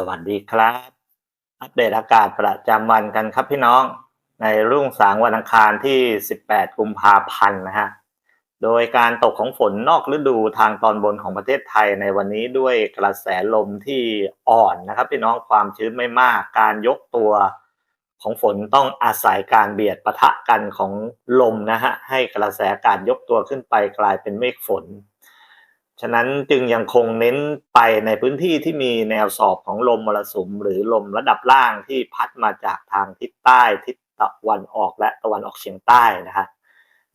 สวัสดีครับ อัปเดตอากาศประจำวันกันครับพี่น้องในรุ่งสางวันอังคารที่ 18 กุมภาพันธ์นะฮะ โดยการตกของฝนนอกฤดูทางตอนบนของประเทศไทยในวันนี้ด้วยกระแสลมที่อ่อนนะครับ พี่น้องความชื้นไม่มาก การยกตัวของฝนต้องอาศัยการเบียดปะทะกันของลมนะฮะให้กระแสกาศยกตัวขึ้นไปกลายเป็นเมฆฝน ฉะนั้นจึงยังคงเน้นไปในพื้นที่ที่มีแนวสอบของลมมรสุม หรือลมระดับล่างที่พัดมาจากทางทิศใต้ทิศตะวันออกและตะวันออกเฉียงใต้นะฮะ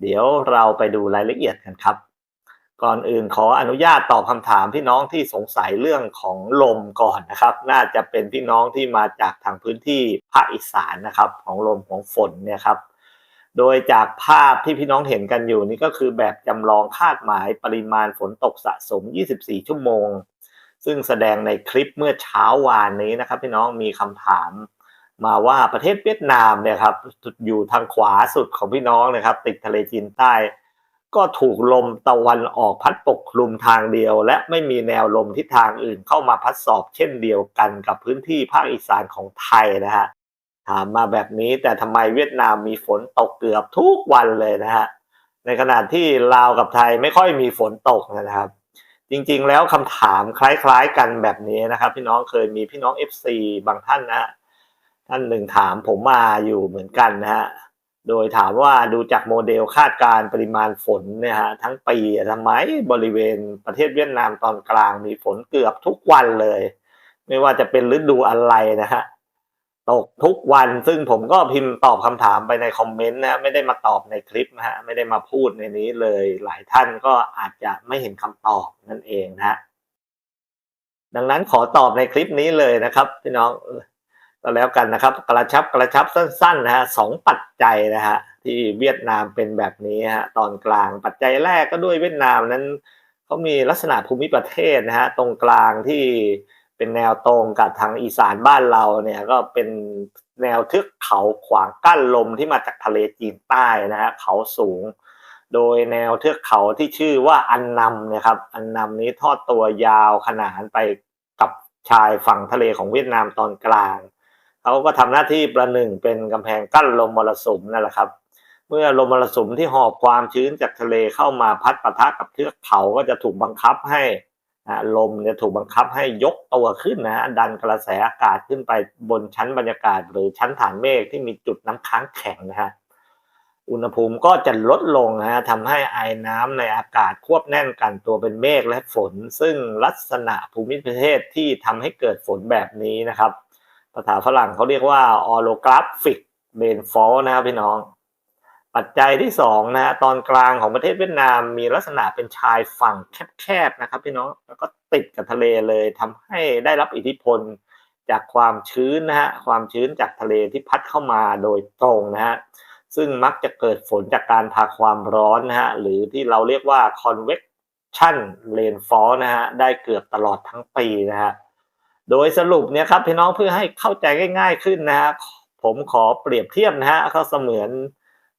เดี๋ยวเราไปดูรายละเอียดกันครับ ก่อนอื่นขออนุญาตตอบคำถามพี่น้องที่สงสัยเรื่องของลมก่อนนะครับ น่าจะเป็นพี่น้องที่มาจากทางพื้นที่ภาคอีสานนะครับ ของลมของฝนเนี่ยครับ โดยจากภาพที่พี่น้องเห็นกันอยู่นี่ก็คือแบบจำลองคาดหมายปริมาณฝนตกสะสม 24 ชั่วโมง ซึ่งแสดงในคลิปเมื่อเช้าวานนี้นะครับ พี่น้องมีคำถามมาว่าประเทศเวียดนามเนี่ยครับอยู่ทางขวาสุดของพี่น้องนะครับ ติดทะเลจีนใต้ ก็ถูกลมตะวันออกพัดปกคลุมทางเดียว และไม่มีแนวลมทิศทางอื่นเข้ามาพัดสอบเช่นเดียวกันกับพื้นที่ภาคอีสานของไทยนะฮะ ถามมาแบบนี้แต่ทำไมเวียดนามมีฝนตกเกือบทุกวันเลยนะฮะในขณะที่ลาวกับไทยไม่ค่อยมีฝนตกนะครับ จริงๆแล้วคำถามคล้ายๆกันแบบนี้นะครับ พี่น้องเคยมีพี่น้อง FC บางท่านนะท่านหนึ่งถามผมมาอยู่เหมือนกันนะฮะโดยถามว่าดูจากโมเดลคาดการณ์ปริมาณฝนเนี่ยฮะทั้งปีทำไมบริเวณประเทศเวียดนามตอนกลางมีฝนเกือบทุกวันเลย ไม่ว่าจะเป็นฤดูอะไรนะฮะ ตกทุกวันซึ่งผมก็พิมพ์ตอบคำถามไปในคอมเมนต์นะไม่ได้มาตอบในคลิปนะฮะไม่ได้มาพูดในนี้เลย หลายท่านก็อาจจะไม่เห็นคำตอบนั่นเองนะฮะดังนั้นขอตอบในคลิปนี้เลยนะครับพี่น้องก็แล้วกันนะครับ กระชับกระชับสั้นๆนะฮะสองปัจจัยนะฮะที่เวียดนามเป็นแบบนี้ฮะตอนกลางปัจจัยแรกก็ด้วยเวียดนามนั้นเขามีลักษณะภูมิประเทศนะฮะตรงกลางที่ เป็นแนวตรงกับทางอีสานบ้านเราเนี่ยก็เป็นแนวเทือกเขาขวางกั้นลมที่มาจากทะเลจีนใต้นะฮะเขาสูง โดยแนวเทือกเขาที่ชื่อว่าอันนำนี่ยครับ อันนำนี้ทอดตัวยาวขนานไปกับชายฝั่งทะเลของเวียดนามตอนกลางเขาก็ทำหน้าที่ประหนึ่งเป็นกำแพงกั้นลมมรสุมนั่นแหละครับ เมื่อลมมรสุมที่หอบความชื้นจากทะเลเข้ามาพัดปะทะกับเทือกเขาก็จะถูกบังคับให้ ลมเนี่ยถูกบังคับให้ยกตัวขึ้นนะฮะดันกระแสอากาศขึ้นไปบนชั้นบรรยากาศ หรือชั้นฐานเมฆที่มีจุดน้ำค้างแข็งนะฮะอุณหภูมิก็จะลดลงนะฮะทำให้ไอน้ำในอากาศควบแน่นกันตัวเป็นเมฆและฝน ซึ่งลักษณะภูมิประเทศที่ทำให้เกิดฝนแบบนี้นะครับ ภาษาฝรั่งเขาเรียกว่า orographic rainfall นะครับพี่น้อง ปัจจัยที่สองนะฮะตอนกลางของประเทศเวียดนามมีลักษณะเป็นชายฝั่งแคบๆนะครับพี่น้องแล้วก็ติดกับทะเลเลยทำให้ได้รับอิทธิพลจากความชื้นนะฮะความชื้นจากทะเลที่พัดเข้ามาโดยตรงนะฮะซึ่งมักจะเกิดฝนจากการพาความร้อนนะฮะหรือที่เราเรียกว่า convection rainfall นะฮะได้เกือบตลอดทั้งปีนะฮะโดยสรุปเนี่ยครับพี่น้องเพื่อให้เข้าใจง่าย ๆขึ้นนะฮะผมขอเปรียบเทียบนะฮะเขาเสมือน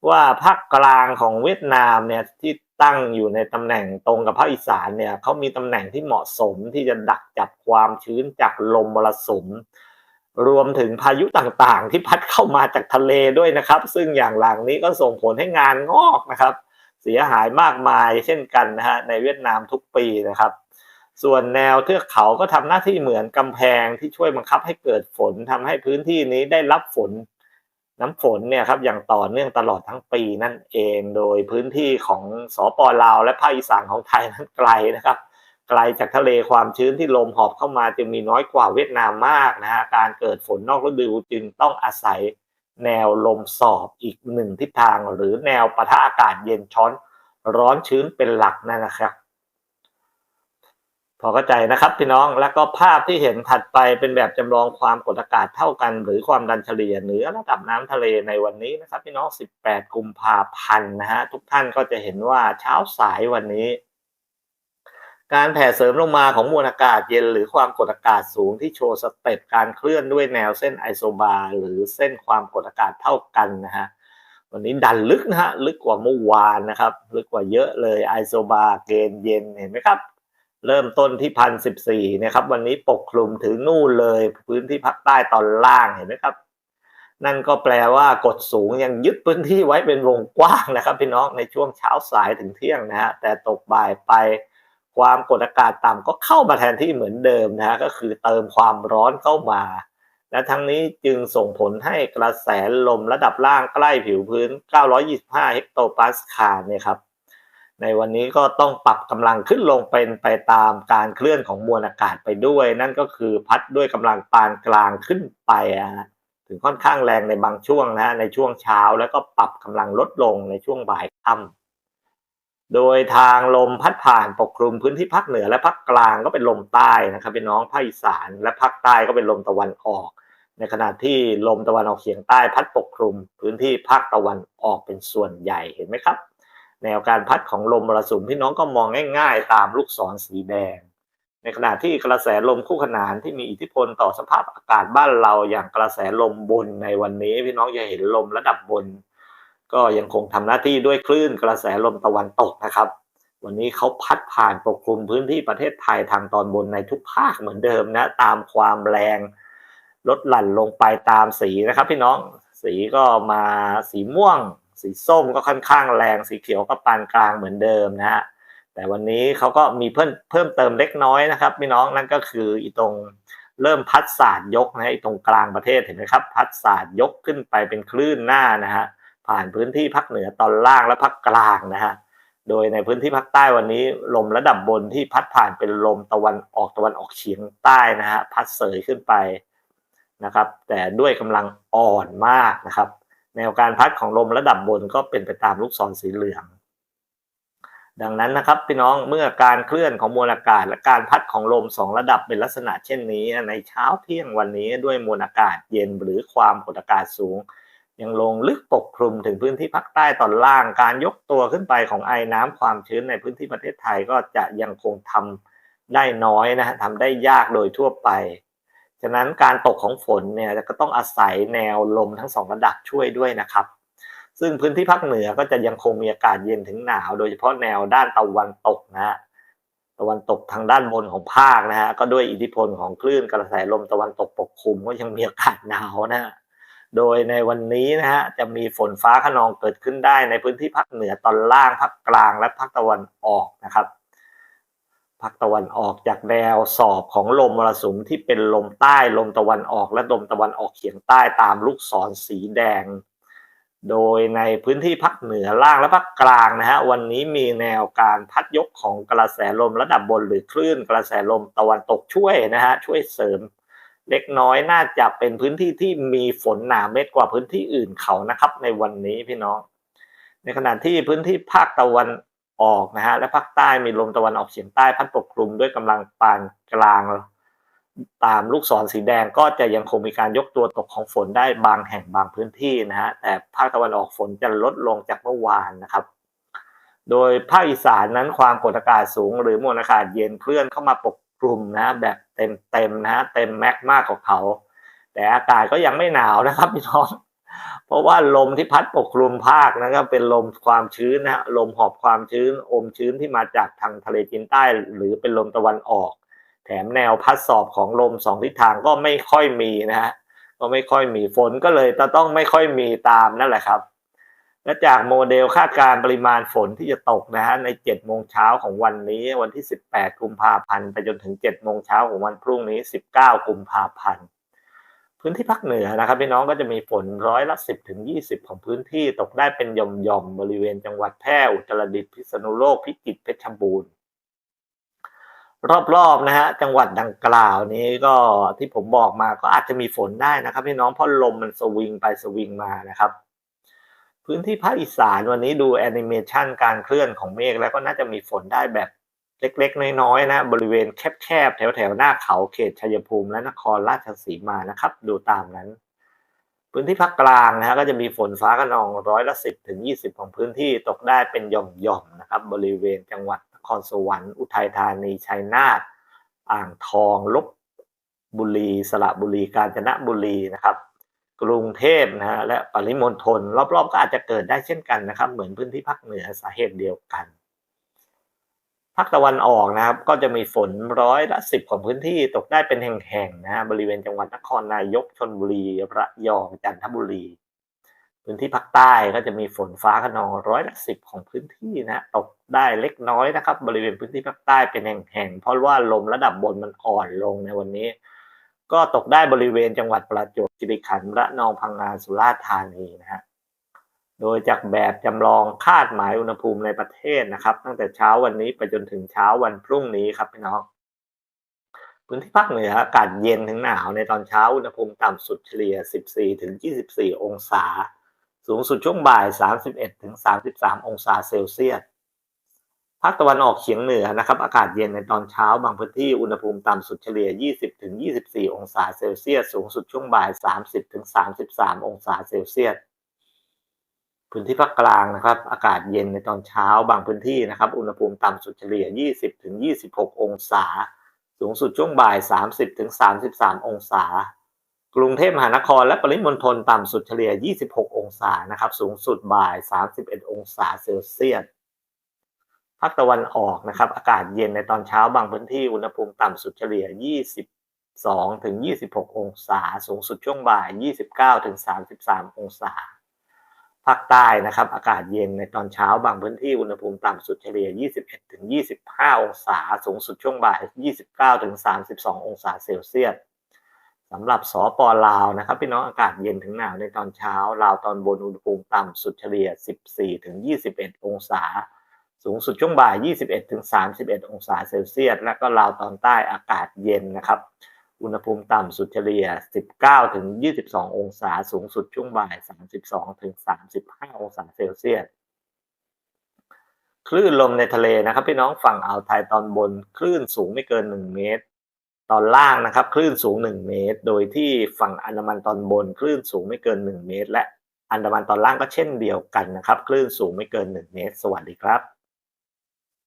ว่าภาคกลางของเวียดนามเนี่ยที่ตั้งอยู่ในตำแหน่งตรงกับภาคอีสานเนี่ยเขามีตำแหน่งที่เหมาะสมที่จะดักจับความชื้นจากลมมรสุม รวมถึงพายุต่างๆ ที่พัดเข้ามาจากทะเลด้วยนะครับ ซึ่งอย่างหลังนี้ก็ส่งผลให้งานงอกนะครับ เสียหายมากมายเช่นกันนะฮะในเวียดนามทุกปีนะครับ ส่วนแนวเทือกเขาก็ทำหน้าที่เหมือนกำแพงที่ช่วยบังคับให้เกิดฝนทำให้พื้นที่นี้ได้รับฝน น้ำฝนเนี่ยครับอย่างต่อเนื่องตลอดทั้งปีนั่นเองโดยพื้นที่ของสปลาวและภาคอีสานของไทยนั้นไกลนะครับ ไกลจากทะเลความชื้นที่ลมหอบเข้ามาจึงมีน้อยกว่าเวียดนามมากนะฮะการเกิดฝนนอกฤดูจึงต้องอาศัยแนวลมสอบอีกหนึ่งทิศทางหรือแนวปะทะอากาศเย็นช้อนร้อนชื้นเป็นหลักนั่นนะครับ พอเข้าใจนะครับพี่น้องแล้วก็ภาพที่เห็นถัดไปเป็นแบบจำลองความกดอากาศเท่ากัน หรือความดันเฉลี่ยเหนือระดับน้ำทะเลในวันนี้นะครับ พี่น้อง 18 กุมภาพันธ์นะฮะทุกท่านก็จะเห็นว่าเช้าสายวันนี้ การแผ่เสริมลงมาของมวลอากาศเย็นหรือความกดอากาศสูงที่โชว์สเต็ปการเคลื่อนด้วยแนวเส้นไอโซบาร์หรือเส้นความกดอากาศเท่ากันนะฮะวันนี้ดันลึกนะฮะลึกกว่าเมื่อวานนะครับ ลึกกว่าเยอะเลยไอโซบาร์เกณฑ์เย็นเห็นไหมครับ เริ่มต้นที่พันสิบสี่นะครับ วันนี้ปกคลุมถึงนู่นเลย พื้นที่ภาคใต้ตอนล่างเห็นไหมครับ นั่นก็แปลว่ากดสูงยังยึดพื้นที่ไว้เป็นวงกว้างนะครับพี่น้องในช่วงเช้าสายถึงเที่ยงนะฮะแต่ตกบ่ายไปความกดอากาศต่ำก็เข้ามาแทนที่เหมือนเดิมนะฮะก็คือเติมความร้อนเข้ามา และทั้งนี้จึงส่งผลให้กระแสลมระดับล่างใกล้ผิวพื้น 925 เฮกโตปาสคาลเนี่ยครับ ในวันนี้ก็ต้องปรับกำลังขึ้นลงเป็นไปตามการเคลื่อนของมวลอากาศไปด้วย นั่นก็คือพัดด้วยกำลังปานกลางขึ้นไปอะถึงค่อนข้างแรงในบางช่วงนะในช่วงเช้าแล้วก็ปรับกำลังลดลงในช่วงบ่ายค่ำโดยทางลมพัดผ่านปกคลุมพื้นที่ภาคเหนือและภาคกลางก็เป็นลมใต้นะครับพี่น้องภาคอีสาน และภาคใต้ก็เป็นลมตะวันออก ในขณะที่ลมตะวันออกเฉียงใต้พัดปกคลุมพื้นที่ภาคตะวันออกเป็นส่วนใหญ่เห็นไหมครับ แนวการพัดของลมมรสุมพี่น้องก็มองง่ายๆ ตามลูกศรสีแดง ในขณะที่กระแสลมคู่ขนานที่มีอิทธิพลต่อสภาพอากาศบ้านเราอย่างกระแสลมบนในวันนี้ พี่น้องจะเห็นลมระดับบน ก็ยังคงทำหน้าที่ด้วยคลื่นกระแสลมตะวันตกนะครับ วันนี้เขาพัดผ่านปกคลุมพื้นที่ประเทศไทยทางตอนบนในทุกภาคเหมือนเดิมนะตามความแรงลดหลั่นลงไปตามสีนะครับ พี่น้องสีก็มาสีม่วง สีส้มก็ค่อนข้างแรง สีเขียวก็ปานกลางเหมือนเดิมนะฮะ แต่วันนี้เขาก็มีเพิ่มเพิ่มเติมเล็กน้อยนะครับพี่น้องนั่นก็คืออีตรงเริ่มพัดสาดยกนะอีตรงกลางประเทศเห็นไหมครับ พัดสาดยกขึ้นไปเป็นคลื่นหน้านะฮะผ่านพื้นที่ภาคเหนือตอนล่างและภาคกลางนะฮะโดยในพื้นที่ภาคใต้วันนี้ ลมระดับบนที่พัดผ่านเป็นลมตะวันออกตะวันออกเฉียงใต้นะฮะพัดเสยขึ้นไปนะครับ แต่ด้วยกำลังอ่อนมากนะครับ แนวการพัดของลมระดับบนก็เป็นไปตามลูกศรสีเหลือง ดังนั้นนะครับพี่น้องเมื่อการเคลื่อนของมวลอากาศ และการพัดของลมสองระดับเป็นลักษณะเช่นนี้ ในเช้าเที่ยงวันนี้ด้วยมวลอากาศเย็นหรือความกดอากาศสูง ยังลงลึกปกคลุมถึงพื้นที่ภาคใต้ตอนล่าง การยกตัวขึ้นไปของไอ้น้ำความชื้นในพื้นที่ประเทศไทยก็จะยังคงทำได้น้อยนะทำได้ยากโดยทั่วไป ฉะนั้นการตกของฝนเนี่ยก็ต้องอาศัยแนวลมทั้งสองระดับช่วยด้วยนะครับ ซึ่งพื้นที่ภาคเหนือก็จะยังคงมีอากาศเย็นถึงหนาว โดยเฉพาะแนวด้านตะวันตกนะฮะตะวันตกทางด้านบนของภาคนะฮะก็ด้วยอิทธิพลของคลื่นกระแสลมตะวันตกปกคลุมก็ยังมีอากาศหนาวนะฮะโดยในวันนี้นะฮะจะมีฝนฟ้าขนองเกิดขึ้นได้ในพื้นที่ภาคเหนือตอนล่างภาคกลางและภาคตะวันออกนะครับ ภาคตะวันออกจากแนวสอบของลมมรสุมที่เป็นลมใต้ลมตะวันออกและลมตะวันออกเฉียงใต้ตามลูกศรสีแดง โดยในพื้นที่ภาคเหนือล่างและภาคกลางนะฮะวันนี้มีแนวการพัดยกของกระแสลมระดับบนหรือคลื่นกระแสลมตะวันตกช่วยนะฮะช่วยเสริม เล็กน้อยน่าจะเป็นพื้นที่ที่มีฝนหนาเม็ดกว่าพื้นที่อื่นเขานะครับ ในวันนี้พี่น้อง ในขณะที่พื้นที่ภาคตะวัน ออกนะฮะและภาคใต้มีลมตะวันออกเฉียงใต้พัดปกคลุมด้วยกำลังปานกลาง ตามลูกศรสีแดงก็จะยังคงมีการยกตัวตกของฝนได้บางแห่งบางพื้นที่นะฮะแต่ภาคตะวันออกฝนจะลดลงจากเมื่อวานนะครับโดยภาคอีสานนั้นความกดอากาศสูง หรือมวลอากาศเย็นเคลื่อนเข้ามาปกคลุมนะแบบเต็มเต็มนะฮะเต็มแม็กมากกว่าเขา แต่อากาศก็ยังไม่หนาวนะครับพี่น้อง เพราะว่าลมที่พัดปกคลุมภาคนะครับเป็นลมความชื้นนะฮะลมหอบความชื้นอมชื้นที่มาจากทางทะเลจีนใต้ หรือเป็นลมตะวันออก แถมแนวพัดสอบของลมสองทิศทางก็ไม่ค่อยมีนะฮะก็ไม่ค่อยมีฝนก็เลยจะต้องไม่ค่อยมีตามนั่นแหละครับ และจากโมเดลคาดการณ์ปริมาณฝนที่จะตกนะฮะใน7โมงเช้าของวันนี้วันที่ 18 กุมภาพันธ์ไปจนถึง7โมงเช้าของวันพรุ่งนี้ 19 กุมภาพันธ์ พื้นที่ภาคเหนือนะครับพี่น้องก็จะมีฝนร้อยละ 10ถึง20 ของพื้นที่ตกได้เป็นหย่อมๆบริเวณจังหวัดแพร่อุตรดิตถ์พิษณุโลกพิจิตรเพชรบูรณ์รอบๆนะฮะจังหวัดดังกล่าวนี้ก็ที่ผมบอกมาก็อาจจะมีฝนได้นะครับพี่น้องเพราะลมมันสวิงไปสวิงมานะครับ พื้นที่ภาคอีสานวันนี้ดูแอนิเมชันการเคลื่อนของเมฆแล้วก็น่าจะมีฝนได้แบบ เล็กๆ น้อยๆนะบริเวณแคบๆ แถวๆ หน้าเขาเขตชัยภูมิและนครราชสีมานะครับ ดูตามนั้น พื้นที่ภาคกลางนะฮะก็จะมีฝนฟ้าขนองร้อยละสิบถึงยี่สิบของพื้นที่ตกได้เป็นหย่อมๆนะครับ บริเวณจังหวัดนครสวรรค์อุทัยธานีชัยนาทอ่างทองลบบุรีสระบุรีกาญจนบุรีนะครับกรุงเทพนะฮะและปริมณฑลรอบๆ ก็อาจจะเกิดได้เช่นกันนะครับ เหมือนพื้นที่ภาคเหนือสาเหตุเดียวกัน ภาคตะวันออกนะครับ ก็จะมีฝนร้อยละสิบของพื้นที่ตกได้เป็นแห่งๆนะบริเวณจังหวัดนครนายกชนบุรีระยองจันทบุรี พื้นที่ภาคใต้ก็จะมีฝนฟ้าขนองร้อยละสิบของพื้นที่นะตกได้เล็กน้อยนะครับ บริเวณพื้นที่ภาคใต้เป็นแห่งๆเพราะว่าลมระดับบนมันอ่อนลงในวันนี้ ก็ตกได้บริเวณจังหวัดประจวบคีรีขันธ์ระนองพังงาสุราษฎร์ธานีนะฮะ โดยจากแบบจำลองคาดหมายอุณหภูมิในประเทศนะครับ ตั้งแต่เช้าวันนี้ไปจนถึงเช้าวันพรุ่งนี้ครับพี่น้อง พื้นที่ภาคเหนืออากาศเย็นถึงหนาวในตอนเช้าอุณหภูมิต่ำสุดเฉลี่ย 14ถึง24 องศา สูงสุดช่วงบ่าย 31ถึง33 องศาเซลเซียสภาคตะวันออกเฉียงเหนือนะครับอากาศเย็นในตอนเช้าบางพื้นที่อุณหภูมิต่ำสุดเฉลี่ย 20ถึง24 องศาเซลเซียส สูงสุดช่วงบ่าย 30ถึง33 องศาเซลเซียส พื้นที่ภาคกลางนะครับ อากาศเย็นในตอนเช้าบางพื้นที่นะครับ อุณหภูมิต่ำสุดเฉลี่ย 20ถึง26 องศา สูงสุดช่วงบ่าย 30ถึง33 องศา กรุงเทพมหานครและปริมณฑลต่ำสุดเฉลี่ย 26 องศานะครับ สูงสุดบ่าย 31 องศาเซลเซียสภาคตะวันออกนะครับ อากาศเย็นในตอนเช้าบางพื้นที่อุณหภูมิต่ำสุดเฉลี่ย 22ถึง26 องศา สูงสุดช่วงบ่าย 29ถึง33 องศา ภาคใต้นะครับ อากาศเย็นในตอนเช้าบางพื้นที่อุณหภูมิต่ำสุดเฉลี่ย 21-25 องศา สูงสุดช่วงบ่าย 29-32 องศาเซลเซียสสำหรับสปลาวนะครับ พี่น้องอากาศเย็นถึงหนาวในตอนเช้าลาวตอนบนอุณหภูมิต่ำสุดเฉลี่ย 14-21 องศา สูงสุดช่วงบ่าย 21-31 องศาเซลเซียสและก็ลาวตอนใต้อากาศเย็นนะครับ อุณหภูมิต่ำสุดเฉลี่ย 19 ถึง 22 องศา สูงสุดช่วงบ่าย 32 ถึง 35 องศาเซลเซียส คลื่นลมในทะเลนะครับพี่น้องฝั่งอ่าวไทยตอนบน คลื่นสูงไม่เกิน 1 เมตร ตอนล่างนะครับ คลื่นสูง 1 เมตร โดยที่ฝั่งอันดามันตอนบน คลื่นสูงไม่เกิน 1 เมตร และอันดามันตอนล่างก็เช่นเดียวกันนะครับ คลื่นสูงไม่เกิน 1 เมตร สวัสดีครับ